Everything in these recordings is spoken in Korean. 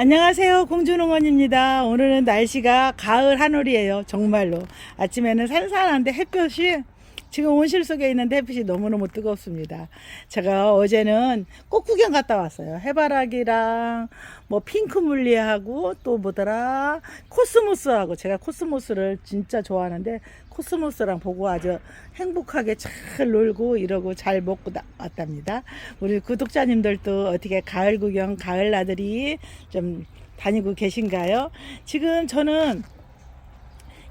안녕하세요. 공주농원입니다. 오늘은 날씨가 가을 한올이에요. 정말로. 아침에는 산산한데 햇볕이 지금 온실 속에 있는데 햇빛이 너무너무 뜨겁습니다. 제가 어제는 꽃 구경 갔다 왔어요. 해바라기랑 뭐 핑크 물리하고 또 뭐더라 코스모스하고 제가 코스모스를 진짜 좋아하는데 코스모스랑 보고 아주 행복하게 잘 놀고 이러고 잘 먹고 나- 왔답니다. 우리 구독자님들도 어떻게 가을 구경, 가을 나들이 좀 다니고 계신가요? 지금 저는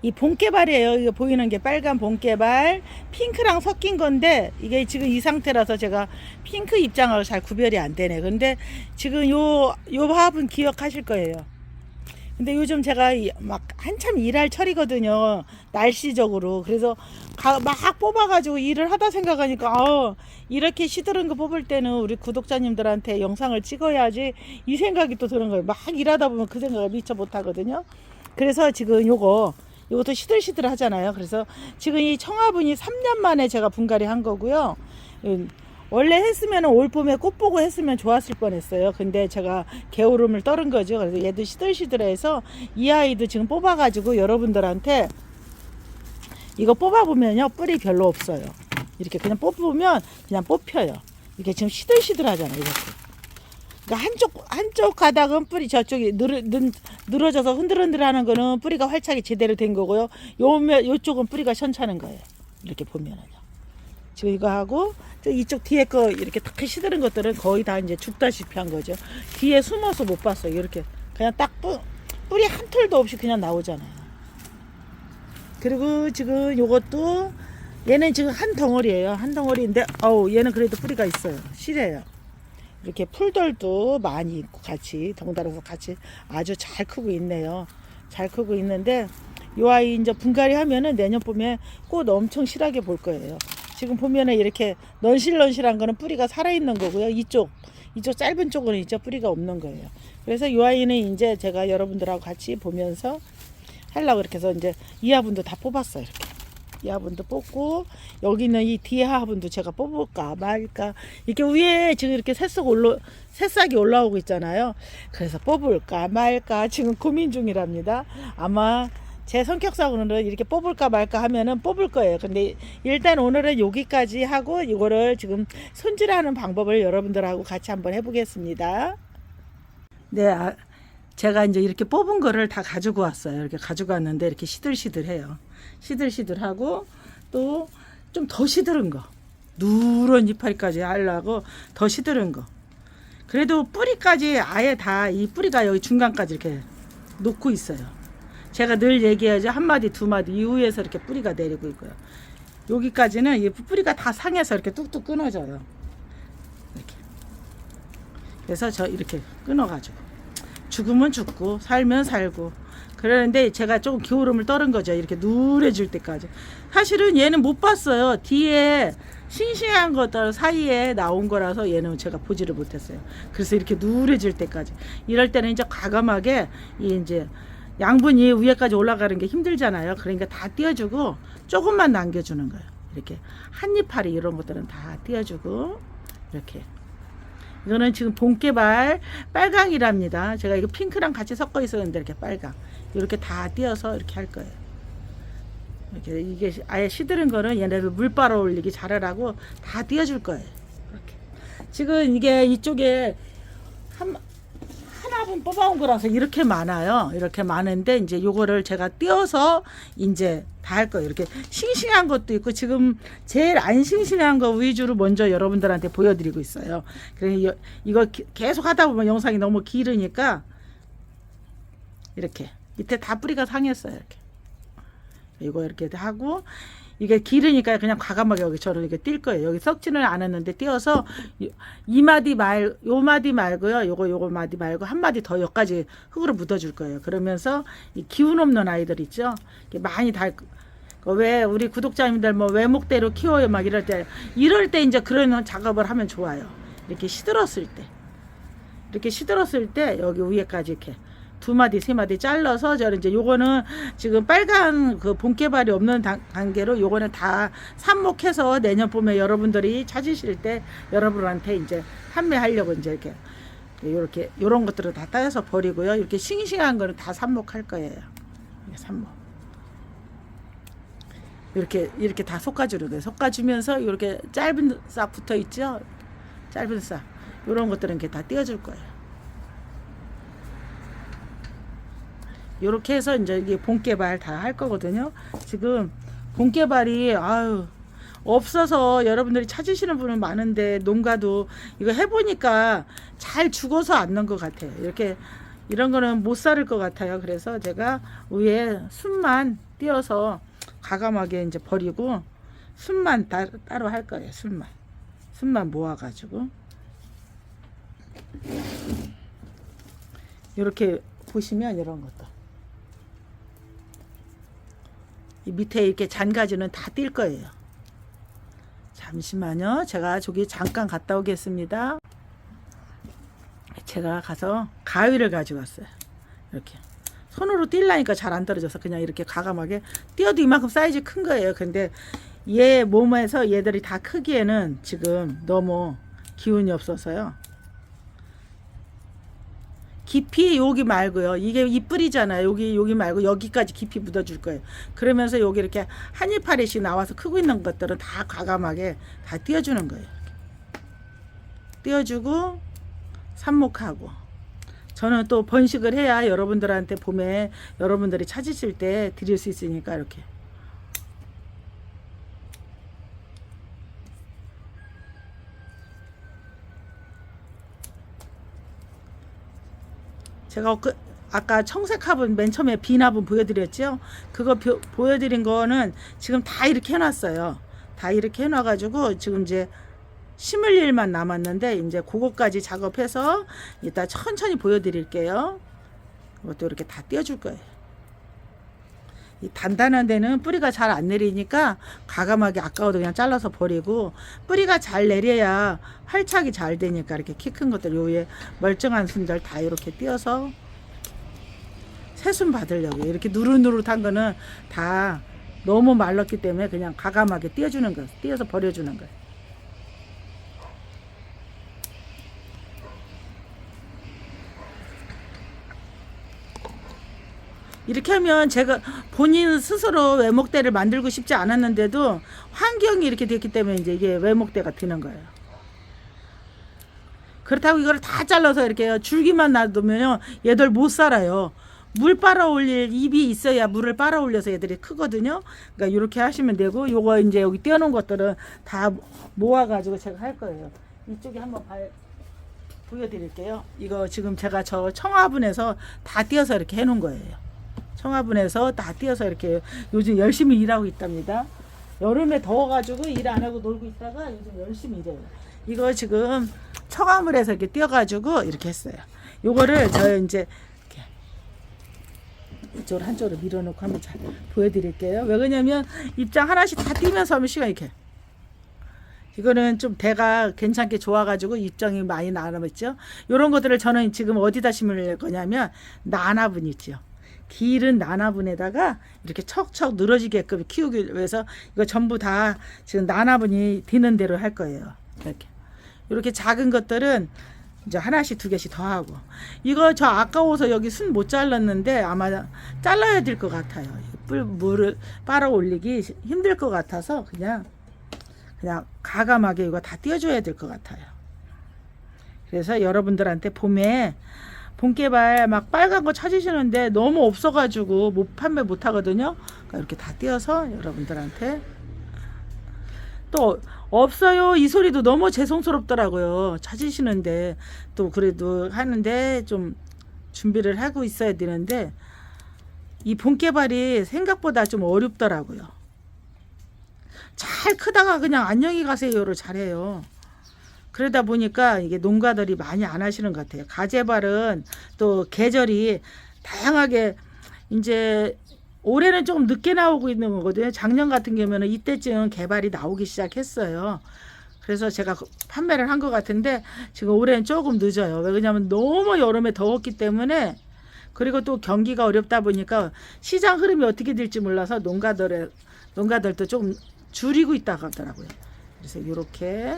이 본개발이에요. 이거 보이는 게 빨간 본개발, 핑크랑 섞인 건데 이게 지금 이 상태라서 제가 핑크 입장하고 잘 구별이 안 되네. 근데 지금 요, 요 화합은 기억하실 거예요. 근데 요즘 제가 이- 막 한참 일할 철이거든요. 날씨적으로. 그래서 가- 막 뽑아가지고 일을 하다 생각하니까, 아 이렇게 시들은 거 뽑을 때는 우리 구독자님들한테 영상을 찍어야지 이 생각이 또 드는 거예요. 막 일하다 보면 그 생각을 미처 못 하거든요. 그래서 지금 요거, 요것도 시들시들 하잖아요. 그래서 지금 이 청화분이 3년 만에 제가 분갈이 한 거고요. 음, 원래 했으면 올 봄에 꽃 보고 했으면 좋았을 뻔했어요. 근데 제가 게으름을 떨은 거죠. 그래서 얘도 시들시들해서 이 아이도 지금 뽑아가지고 여러분들한테 이거 뽑아보면요 뿌리 별로 없어요. 이렇게 그냥 뽑으면 그냥 뽑혀요. 이게 지금 시들시들하잖아요. 이렇게. 그러니까 한쪽 한쪽 가닥은 뿌리 저쪽이 늘어, 늘, 늘어져서 흔들흔들하는 거는 뿌리가 활착이 제대로 된 거고요. 요면 요쪽은 뿌리가 현찮은 거예요. 이렇게 보면은요. 지금 이거 하고 저 이쪽 뒤에 거 이렇게 탁 시드는 것들은 거의 다 이제 죽다시피 한 거죠. 뒤에 숨어서 못 봤어요. 이렇게 그냥 딱 뿌, 뿌리 한 톨도 없이 그냥 나오잖아요. 그리고 지금 요것도 얘는 지금 한 덩어리예요. 한 덩어리인데 어우 얘는 그래도 뿌리가 있어요. 실해요. 이렇게 풀들도 많이 있고 같이 덩달아서 같이 아주 잘 크고 있네요. 잘 크고 있는데 요 아이 이제 분갈이 하면은 내년 봄에 꽃 엄청 실하게 볼 거예요. 지금 보면은 이렇게 넌실넌실한 거는 뿌리가 살아있는 거고요. 이쪽 이쪽 짧은 쪽은 이제 뿌리가 없는 거예요. 그래서 요 아이는 이제 제가 여러분들하고 같이 보면서 하려고 이렇게 해서 이제 이 화분도 다 뽑았어요. 이렇게. 이 화분도 뽑고 여기는 이 뒤에 화분도 제가 뽑을까 말까 이렇게 위에 지금 이렇게 새싹 올라 새싹이 올라오고 있잖아요. 그래서 뽑을까 말까 지금 고민 중이랍니다. 아마 제 성격상으로는 이렇게 뽑을까 말까 하면은 뽑을 거예요. 근데 일단 오늘은 여기까지 하고 이거를 지금 손질하는 방법을 여러분들하고 같이 한번 해보겠습니다. 네, 아, 제가 이제 이렇게 뽑은 거를 다 가지고 왔어요. 이렇게 가지고 왔는데 이렇게 시들시들해요. 시들시들하고 또 좀 더 시들은 거. 누런 이파리까지 하려고 더 시들은 거. 그래도 뿌리까지 아예 다 이 뿌리가 여기 중간까지 이렇게 놓고 있어요. 제가 늘 얘기하죠. 한 마디, 두 마디 이후에서 이렇게 뿌리가 내리고 있고요. 여기까지는 이 뿌리가 다 상해서 이렇게 뚝뚝 끊어져요. 이렇게. 그래서 저 이렇게 끊어가지고. 죽으면 죽고 살면 살고 그러는데 제가 조금 게으름을 떨은 거죠 이렇게 누래질 때까지 사실은 얘는 못 봤어요 뒤에 싱싱한 것들 사이에 나온 거라서 얘는 제가 보지를 못했어요 그래서 이렇게 누래질 때까지 이럴 때는 이제 과감하게 이 이제 양분이 위에까지 올라가는 게 힘들잖아요 그러니까 다 띄워주고 조금만 남겨주는 거예요 이렇게 한입파리 이런 것들은 다 띄워주고 이렇게 이거는 지금 본개발 빨강이랍니다. 제가 이거 핑크랑 같이 섞어 있었는데 이렇게 빨강. 이렇게 다 띄어서 이렇게 할 거예요. 이렇게 이게 아예 시드는 거는 얘네를 물 빨아 올리기 잘하라고 다 띄어줄 거예요. 이렇게. 지금 이게 이쪽에 한 하나분 뽑아온 거라서 이렇게 많아요. 이렇게 많은데 이제 요거를 제가 띄어서 이제 다 할 거예요. 이렇게 싱싱한 것도 있고 지금 제일 안 싱싱한 거 위주로 먼저 여러분들한테 보여드리고 있어요. 그래서 이거 기- 계속 하다 보면 영상이 너무 길으니까 이렇게 밑에 다 뿌리가 상했어요. 이렇게 이거 이렇게 하고 이게 길으니까 그냥 과감하게 여기처럼 이렇게 뛸 거예요. 여기 썩지는 않았는데 띄어서 이- 이 마디 말, 요 마디 말고요. 요거 요거 마디 말고 한 마디 더 여기까지 흙으로 묻어줄 거예요. 그러면서 이 기운 없는 아이들 있죠. 이렇게 많이 달. 그왜 우리 구독자님들 뭐 외목대로 키워요 막 이럴 때 이럴 때 이제 그런 작업을 하면 좋아요. 이렇게 시들었을 때 이렇게 시들었을 때 여기 위에까지 이렇게 두 마디 세 마디 잘라서 저는 이제 요거는 지금 빨간 그 본개발이 없는 단- 단계로 요거는 다 삽목해서 내년 봄에 여러분들이 찾으실 때 여러분한테 이제 판매하려고 이제 이렇게 이렇게 요런 것들을 다 따서 버리고요. 이렇게 싱싱한 거는 다 삽목할 거예요. 삽목. 이렇게 이렇게 다 솎아주는 거예요. 솎아주면서 이렇게 짧은 싹 붙어 있죠. 짧은 싹 이런 것들은 이렇게 다 띄워줄 거예요. 이렇게 해서 이제 이게 본 개발 다 할 거거든요. 지금 본 개발이 아유 없어서 여러분들이 찾으시는 분은 많은데 농가도 이거 해보니까 잘 죽어서 안 넣은 것 같아요. 이렇게 이런 거는 못 살을 것 같아요. 그래서 제가 위에 순만 띄어서 가감하게 이제 버리고 순만 따, 따로 할 거예요. 순만 순만 모아가지고 이렇게 보시면 이런 것도 이 밑에 이렇게 잔가지는 다뛸 거예요. 잠시만요. 제가 저기 잠깐 갔다 오겠습니다. 제가 가서 가위를 가져왔어요. 이렇게 손으로 뛸라니까 잘 안 떨어져서 그냥 이렇게 가감하게 띄어도 이만큼 사이즈 큰 거예요. 근데 얘 몸에서 얘들이 다 크기에는 지금 너무 기운이 없어서요. 깊이 여기 말고요. 이게 이 뿌리잖아요. 여기 여기 말고 여기까지 깊이 묻어줄 거예요. 그러면서 여기 이렇게 한 이파리씩 나와서 크고 있는 것들은 다 과감하게 다 띄워주는 거예요. 띄워주고 삽목하고 저는 또 번식을 해야 여러분들한테 봄에 여러분들이 찾으실 때 드릴 수 있으니까 이렇게 제가 그 아까 청색 화분 맨 처음에 빈 화분 보여드렸죠? 그거 보, 보여드린 거는 지금 다 이렇게 해놨어요. 다 이렇게 해놔가지고 지금 이제 심을 일만 남았는데 이제 그거까지 작업해서 이따 천천히 보여드릴게요. 이것도 이렇게 다 띄워줄 거예요. 이 단단한 데는 뿌리가 잘 안 내리니까 가감하게 아까워도 그냥 잘라서 버리고 뿌리가 잘 내려야 활착이 잘 되니까 이렇게 키 큰 것들 요 위에 멀쩡한 순들 다 이렇게 띄어서 새순 받으려고 이렇게 누릇누릇한 거는 다 너무 말랐기 때문에 그냥 가감하게 띄워주는 거예요. 띄어서 버려주는 거예요. 이렇게 하면 제가 본인 스스로 외목대를 만들고 싶지 않았는데도 환경이 이렇게 됐기 때문에 이제 이게 외목대가 되는 거예요. 그렇다고 이거를 다 잘라서 이렇게 줄기만 놔두면요 얘들 못 살아요. 물 빨아 올릴 입이 있어야 물을 빨아 올려서 얘들이 크거든요. 그러니까 이렇게 하시면 되고 요거 이제 여기 띄워놓은 것들은 다 모아가지고 제가 할 거예요. 이쪽에 한번 봐 보여드릴게요. 이거 지금 제가 저 청화분에서 다 띄어서 이렇게 해놓은 거예요. 청화분에서 다 띄어서 이렇게 요즘 열심히 일하고 있답니다. 여름에 더워가지고 일 안 하고 놀고 있다가 요즘 열심히 일해요. 이거 지금 청화물에서 이렇게 띄어가지고 이렇게 했어요. 요거를 저 이제 이쪽으로 한쪽으로 밀어놓고 한번 잘 보여드릴게요. 왜 그러냐면 입장 하나씩 다 띄면서 하면 시간 이렇게. 이거는 좀 대가 괜찮게 좋아가지고 입장이 많이 나눠있죠. 이런 것들을 저는 지금 어디다 심을 거냐면 나나분 있죠. 길은 나나분에다가 이렇게 척척 늘어지게끔 키우기 위해서 이거 전부 다 지금 나나분이 되는 대로 할 거예요. 이렇게 이렇게 작은 것들은 이제 하나씩 두 개씩 더 하고 이거 저 아까워서 여기 순 못 잘랐는데 아마 잘라야 될 것 같아요. 뿔 물을 빨아 올리기 힘들 것 같아서 그냥 그냥 가감하게 이거 다 띄워줘야 될 것 같아요. 그래서 여러분들한테 봄에 봄개발 막 빨간 거 찾으시는데 너무 없어가지고 못 판매 못 하거든요. 그러니까 이렇게 다 띄어서 여러분들한테 또 없어요 이 소리도 너무 죄송스럽더라고요. 찾으시는데 또 그래도 하는데 좀 준비를 하고 있어야 되는데 이 봄개발이 생각보다 좀 어렵더라고요. 잘 크다가 그냥 안녕히 가세요를 잘해요. 그러다 보니까 이게 농가들이 많이 안 하시는 것 같아요. 가재발은 또 계절이 다양하게 이제 올해는 조금 늦게 나오고 있는 거거든요. 작년 같은 경우에는 이때쯤 개발이 나오기 시작했어요. 그래서 제가 그 판매를 한 것 같은데 지금 올해는 조금 늦어요. 왜냐하면 너무 여름에 더웠기 때문에 그리고 또 경기가 어렵다 보니까 시장 흐름이 어떻게 될지 몰라서 농가들의 농가들도 조금 줄이고 있다고 하더라고요. 그래서 이렇게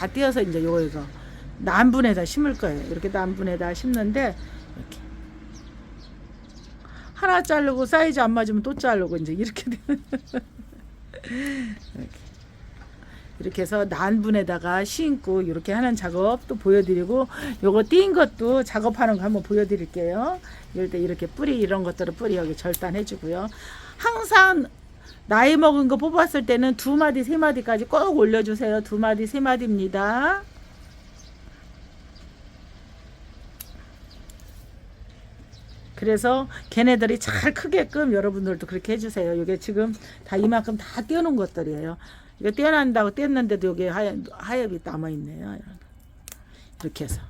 다 띄어서 이제 요거 이거 난분에다 심을 거예요. 이렇게 난분에다 심는데 이렇게 하나 자르고 사이즈 안 맞으면 또 자르고 이제 이렇게 되는 이렇게. 이렇게 해서 난분에다가 심고 이렇게 하는 작업 또 보여드리고 요거 띈 것도 작업하는 거 한번 보여드릴게요. 이럴 때 이렇게 뿌리 이런 것들을 뿌리 여기 절단해주고요. 항상 나이 먹은 거 뽑았을 때는 두 마디 세 마디까지 꼭 올려주세요. 두 마디 세 마디입니다. 그래서 걔네들이 잘 크게끔 여러분들도 그렇게 해주세요. 이게 지금 다 이만큼 다 떼어놓은 것들이에요. 이거 떼어난다고 뗐는데도 여기 하얗, 하엽이 남아있네요. 이렇게 해서.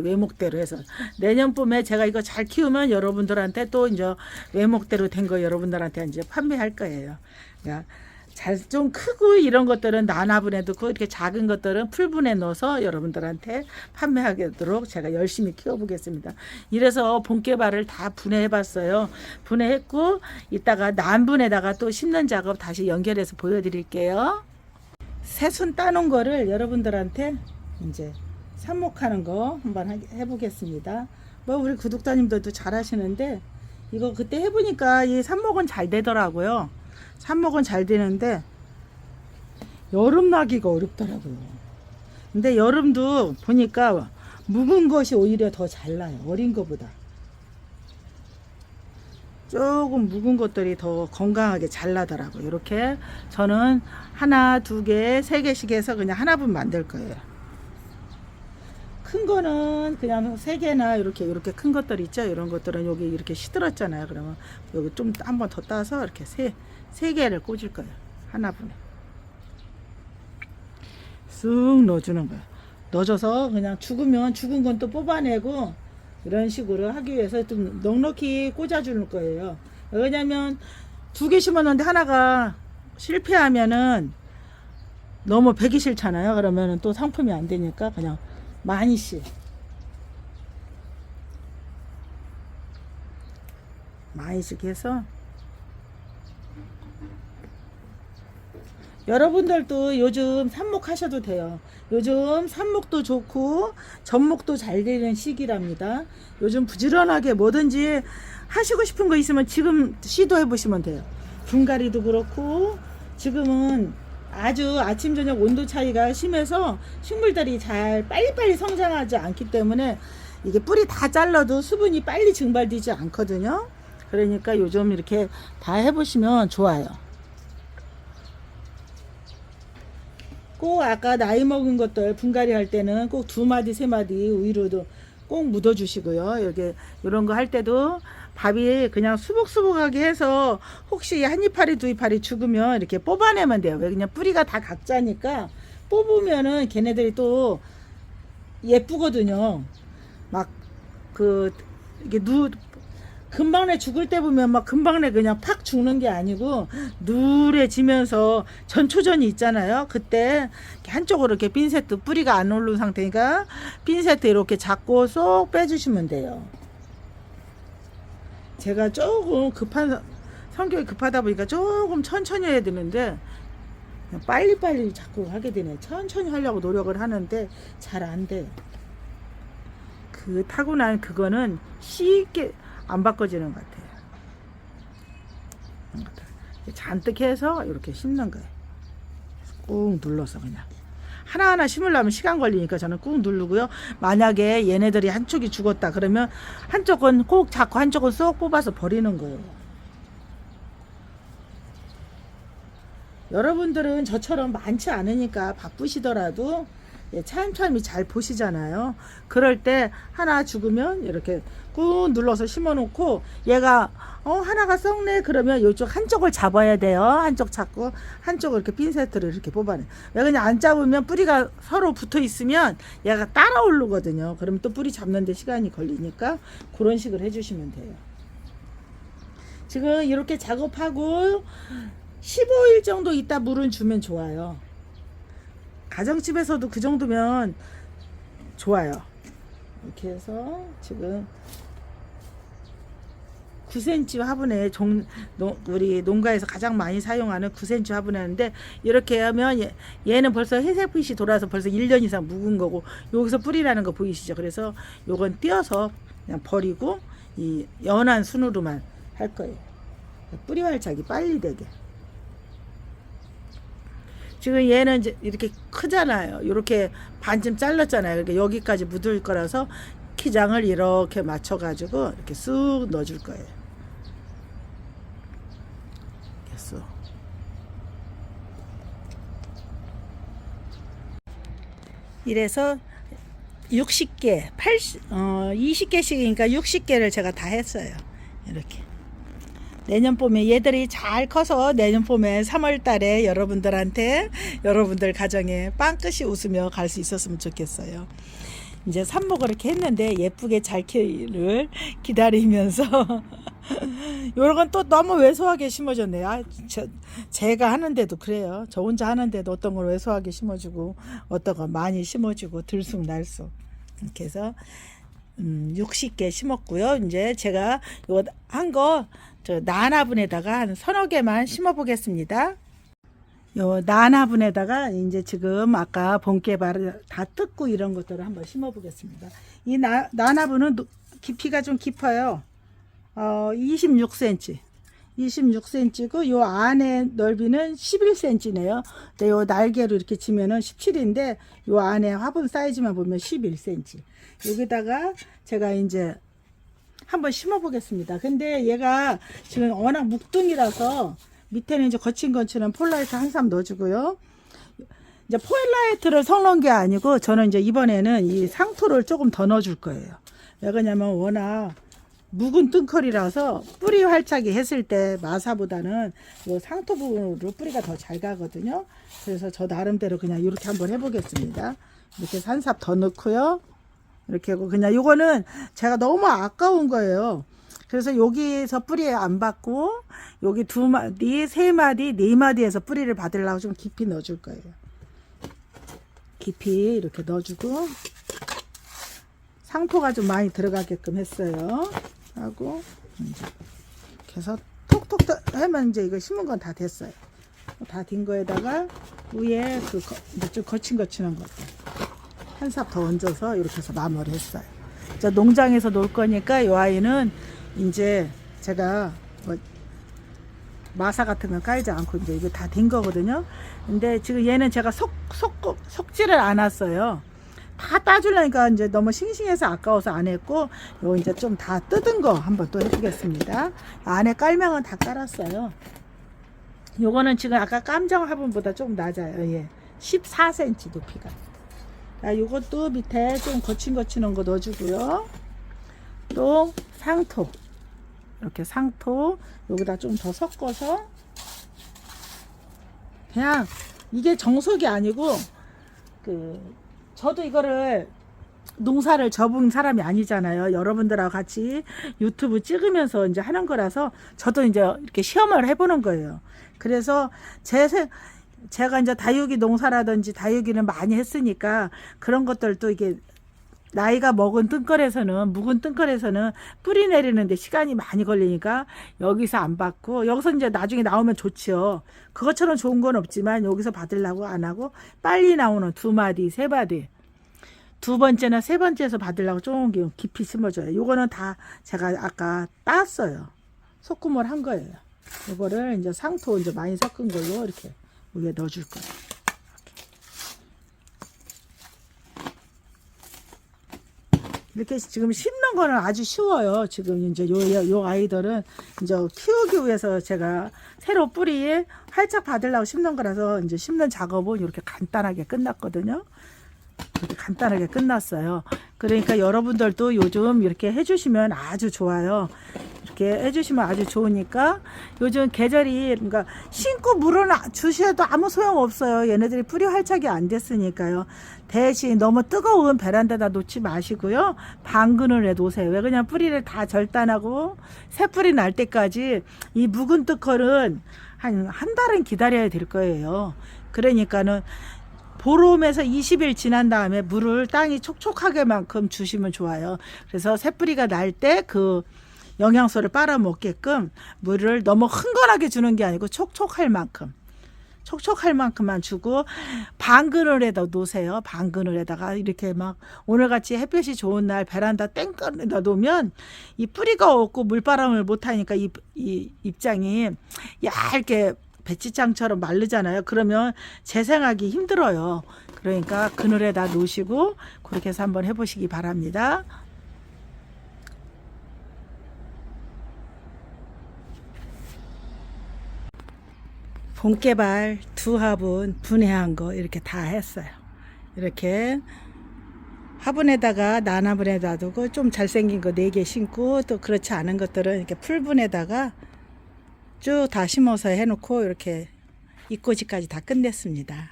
외목대로 해서. 내년 봄에 제가 이거 잘 키우면 여러분들한테 또 이제 외목대로 된 거 여러분들한테 이제 판매할 거예요. 그러니까 잘 좀 크고 이런 것들은 나나분에 넣고 이렇게 작은 것들은 풀분에 넣어서 여러분들한테 판매하도록 제가 열심히 키워보겠습니다. 이래서 본개발을 다 분해해봤어요. 분해했고 이따가 난분에다가 또 심는 작업 다시 연결해서 보여드릴게요. 새순 따놓은 거를 여러분들한테 이제 삽목하는 거 한번 하- 해보겠습니다. 뭐 우리 구독자님들도 잘 하시는데 이거 그때 해보니까 이 삽목은 잘 되더라고요. 삽목은 잘 되는데 여름 나기가 어렵더라고요. 근데 여름도 보니까 묵은 것이 오히려 더 잘 나요. 어린 것보다. 조금 묵은 것들이 더 건강하게 잘 나더라고요. 이렇게 저는 하나, 두 개, 세 개씩 해서 그냥 하나분 만들 거예요. 큰 거는 그냥 세 개나 이렇게 이렇게 큰 것들 있죠. 이런 것들은 여기 이렇게 시들었잖아요. 그러면 여기 좀 한 번 더 따서 이렇게 세, 세 개를 꽂을 거예요. 하나분에. 쑥 넣어주는 거예요. 넣어줘서 그냥 죽으면 죽은 건 또 뽑아내고 이런 식으로 하기 위해서 좀 넉넉히 꽂아주는 거예요. 왜냐면 두 개 심었는데 하나가 실패하면은 너무 배기 싫잖아요. 그러면은 또 상품이 안 되니까 그냥 많이씩 많이씩 해서 여러분들도 요즘 삽목 하셔도 돼요. 요즘 삽목도 좋고 접목도 잘 되는 시기랍니다. 요즘 부지런하게 뭐든지 하시고 싶은 거 있으면 지금 시도해 보시면 돼요. 분갈이도 그렇고 지금은 아주 아침 저녁 온도 차이가 심해서 식물들이 잘 빨리빨리 성장하지 않기 때문에 이게 뿌리 다 잘라도 수분이 빨리 증발되지 않거든요. 그러니까 요즘 이렇게 다 해보시면 좋아요. 꼭 아까 나이 먹은 것들 분갈이 할 때는 꼭 두 마디 세 마디 우유로도 꼭 묻어 주시고요. 여기 이런 거 할 때도 밥이 그냥 수복수복하게 해서 혹시 한 이파리 두 이파리 죽으면 이렇게 뽑아내면 돼요. 왜 그냥 뿌리가 다 각자니까 뽑으면은 걔네들이 또 예쁘거든요. 막 그 이게 누 금방내 죽을 때 보면 막 금방내 그냥 팍 죽는 게 아니고 누래지면서 전초전이 있잖아요. 그때 한쪽으로 이렇게 핀세트 뿌리가 안 오른 상태니까 핀세트 이렇게 잡고 쏙 빼주시면 돼요. 제가 조금 급한 성격이 급하다 보니까 조금 천천히 해야 되는데 빨리빨리 자꾸 하게 되네. 천천히 하려고 노력을 하는데 잘 안 돼요. 그 타고난 그거는 쉽게 안 바꿔지는 것 같아요. 잔뜩 해서 이렇게 심는 거예요. 꾹 눌러서 그냥. 하나하나 심으려면 시간 걸리니까 저는 꾹 누르고요. 만약에 얘네들이 한쪽이 죽었다 그러면 한쪽은 꼭 잡고 한쪽은 쏙 뽑아서 버리는 거예요. 여러분들은 저처럼 많지 않으니까 바쁘시더라도 예, 참참히 잘 보시잖아요. 그럴 때 하나 죽으면 이렇게 꾹 눌러서 심어놓고 얘가 어 하나가 썩네 그러면 이쪽 한쪽을 잡아야 돼요. 한쪽 잡고 한쪽을 이렇게 핀세트를 이렇게 뽑아내. 왜 그냥 안 잡으면 뿌리가 서로 붙어 있으면 얘가 따라 오르거든요. 그러면 또 뿌리 잡는데 시간이 걸리니까 그런 식으로 해주시면 돼요. 지금 이렇게 작업하고 15일 정도 있다 물은 주면 좋아요. 가정집에서도 그 정도면 좋아요. 이렇게 해서 지금 9cm 화분에 종, 노, 우리 농가에서 가장 많이 사용하는 9cm 화분이었는데 이렇게 하면 얘, 얘는 벌써 회색빛이 돌아서 벌써 1년 이상 묵은 거고 여기서 뿌리라는 거 보이시죠? 그래서 요건 띄어서 그냥 버리고 이 연한 순으로만 할 거예요. 뿌리 활착이 빨리 되게. 지금 얘는 이제 이렇게 크잖아요. 이렇게 반쯤 잘랐잖아요. 그러니까 여기까지 묻을 거라서 키장을 이렇게 맞춰가지고 이렇게 쑥 넣어줄 거예요. 이렇게 쑥. 이래서 60개, 80, 어, 20개씩이니까 60개를 제가 다 했어요. 이렇게. 내년 봄에 얘들이 잘 커서 내년 봄에 3월 달에 여러분들한테 여러분들 가정에 빵끝이 웃으며 갈 수 있었으면 좋겠어요. 이제 삽목을 이렇게 했는데 예쁘게 잘 키를 기다리면서 요런 건 또 너무 왜소하게 심어줬네요. 아, 저, 제가 하는데도 그래요. 저 혼자 하는데도 어떤 걸 왜소하게 심어주고 어떤 거 많이 심어주고 들쑥날쑥 이렇게 해서 음, 60개 심었고요. 이제 제가 이거 한 거 저 나나분에다가 한 서너 개만 심어 보겠습니다. 요 나나분에다가 이제 지금 아까 본개발을 다 뜯고 이런 것들을 한번 심어 보겠습니다. 이 나, 나나분은 노- 깊이가 좀 깊어요. 어, 26cm. 26cm고 요 안에 넓이는 11cm네요. 근데 요 날개로 이렇게 치면은 17인데 요 안에 화분 사이즈만 보면 11cm. 여기다가 제가 이제 한번 심어 보겠습니다. 근데 얘가 지금 워낙 묵둥이라서 밑에는 이제 거친 거치는 폴라이트 한삼 넣어주고요. 이제 폴라이트를 섞는 게 아니고 저는 이제 이번에는 이 상토를 조금 더 넣어줄 거예요. 왜 그러냐면 워낙 묵은 뜬컬이라서 뿌리 활착이 했을 때 마사보다는 요 상토 부분으로 뿌리가 더 잘 가거든요. 그래서 저 나름대로 그냥 이렇게 한번 해보겠습니다. 이렇게 산삽 더 넣고요. 이렇게 하고 그냥 요거는 제가 너무 아까운 거예요. 그래서 여기서 뿌리 안 받고 여기 두 마디, 세 마디, 네 마디에서 뿌리를 받으려고 좀 깊이 넣어줄 거예요. 깊이 이렇게 넣어주고 상토가 좀 많이 들어가게끔 했어요. 하고 이제 해서 톡톡 하면 이제 이거 심은 건 다 됐어요. 다 된 거에다가 위에 그 좀 거친거친한 것들 한 삽 더 얹어서 이렇게 해서 마무리했어요. 자 농장에서 놀 거니까 이 아이는 이제 제가 뭐 마사 같은 건 깔지 않고 이제 이게 다 된 거거든요. 근데 지금 얘는 제가 속, 속, 속지를 않았어요. 다 따주려니까 이제 너무 싱싱해서 아까워서 안 했고, 요 이제 좀 다 뜯은 거 한번 또 해보겠습니다. 안에 깔명은 다 깔았어요. 요거는 지금 아까 깜정 화분보다 조금 낮아요. 예. 14cm 높이가. 자, 요것도 밑에 좀 거친 거친한 거 넣어주고요. 또 상토. 이렇게 상토 여기다 좀 더 섞어서 그냥 이게 정석이 아니고 그 저도 이거를 농사를 접은 사람이 아니잖아요. 여러분들하고 같이 유튜브 찍으면서 이제 하는 거라서 저도 이제 이렇게 시험을 해보는 거예요. 그래서 제 생, 제가 이제 다육이 농사라든지 다육이를 많이 했으니까 그런 것들도 이게 나이가 먹은 뜬걸에서는 묵은 뜬걸에서는 뿌리 내리는데 시간이 많이 걸리니까 여기서 안 받고 여기서 이제 나중에 나오면 좋지요. 그것처럼 좋은 건 없지만 여기서 받으려고 안 하고 빨리 나오는 두 마디 세 마디 두 번째나 세 번째에서 받으려고 조금 깊이 심어줘요. 요거는 다 제가 아까 땄어요. 소금을 한 거예요. 요거를 이제 상토 이제 많이 섞은 걸로 이렇게 위에 넣어줄 거예요. 이렇게 지금 심는 거는 아주 쉬워요. 지금 이제 요, 요, 요 아이들은 이제 키우기 위해서 제가 새로 뿌리에 활짝 받으려고 심는 거라서 이제 심는 작업은 이렇게 간단하게 끝났거든요. 간단하게 끝났어요. 그러니까 여러분들도 요즘 이렇게 해주시면 아주 좋아요. 이렇게 해주시면 아주 좋으니까 요즘 계절이 그러니까 신고 물은 아- 주셔도 아무 소용 없어요. 얘네들이 뿌리 활착이 안 됐으니까요. 대신 너무 뜨거운 베란다다 놓지 마시고요. 방근을 해 놓으세요. 왜 그냥 뿌리를 다 절단하고 새 뿌리 날 때까지 이 묵은 뜨컬은 한 한 달은 기다려야 될 거예요. 그러니까는 보름에서 20일 지난 다음에 물을 땅이 촉촉하게만큼 주시면 좋아요. 그래서 새뿌리가 날 때 그 영양소를 빨아먹게끔 물을 너무 흥건하게 주는 게 아니고 촉촉할 만큼 촉촉할 만큼만 주고 반 그늘에다 놓으세요. 반 그늘에다가 이렇게 막 오늘같이 햇볕이 좋은 날 베란다 땡간에다 놓으면 이 뿌리가 없고 물바람을 못 하니까 이, 이 입장이 얇게 배지장처럼 마르잖아요. 그러면 재생하기 힘들어요. 그러니까 그늘에다 놓으시고 그렇게 해서 한번 해보시기 바랍니다. 봄개발 두 화분 분해한 거 이렇게 다 했어요. 이렇게 화분에다가 난화분에다 두고 좀 잘생긴 거 네 개 심고 또 그렇지 않은 것들은 이렇게 풀분에다가 쭉 다 심어서 해놓고 이렇게 입꼬지까지 다 끝냈습니다.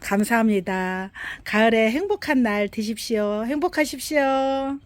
감사합니다. 가을에 행복한 날 되십시오. 행복하십시오.